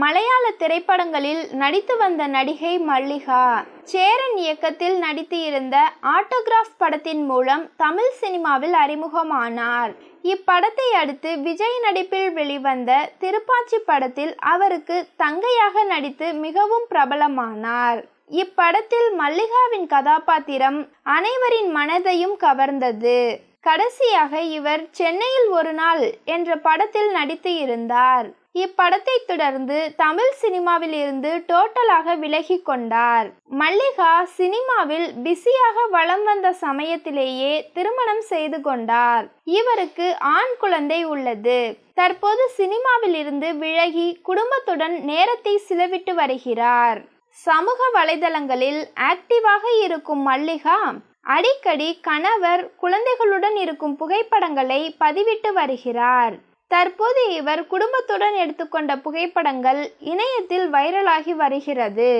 மலையாள திரைப்படங்களில் நடித்து வந்த நடிகை மல்லிகா. சேரன் இயக்கத்தில் நடித்து இருந்த ஆட்டோகிராஃப் படத்தின் மூலம் தமிழ் சினிமாவில் அறிமுகமானார். இப்படத்தை அடுத்து விஜய் நடிப்பில் வெளிவந்த திருப்பாச்சி படத்தில் அவருக்கு தங்கையாக நடித்து மிகவும் பிரபலமானார். இப்படத்தில் மல்லிகாவின் கதாபாத்திரம் அனைவரின் மனதையும் கவர்ந்தது. கடைசியாக இவர் சென்னையில் ஒரு நாள் என்ற படத்தில் நடித்து இருந்தார். இப்படத்தை தொடர்ந்து தமிழ் சினிமாவில் இருந்து டோட்டலாக விலகி கொண்டார். மல்லிகா சினிமாவில் பிஸியாக வலம் வந்த சமயத்திலேயே திருமணம் செய்து கொண்டார். இவருக்கு ஆண் குழந்தை உள்ளது. தற்போது சினிமாவில் இருந்து விலகி குடும்பத்துடன் நேரத்தை செலவிட்டு வருகிறார். சமூக வலைதளங்களில் ஆக்டிவாக இருக்கும் மல்லிகா அடிக்கடி கணவர் குழந்தைகளுடன் இருக்கும் புகைப்படங்களை பதிவிட்டு வருகிறார். தற்போது இவர் குடும்பத்துடன் எடுத்துக்கொண்ட புகைப்படங்கள் இணையத்தில் வைரலாகி வருகிறது.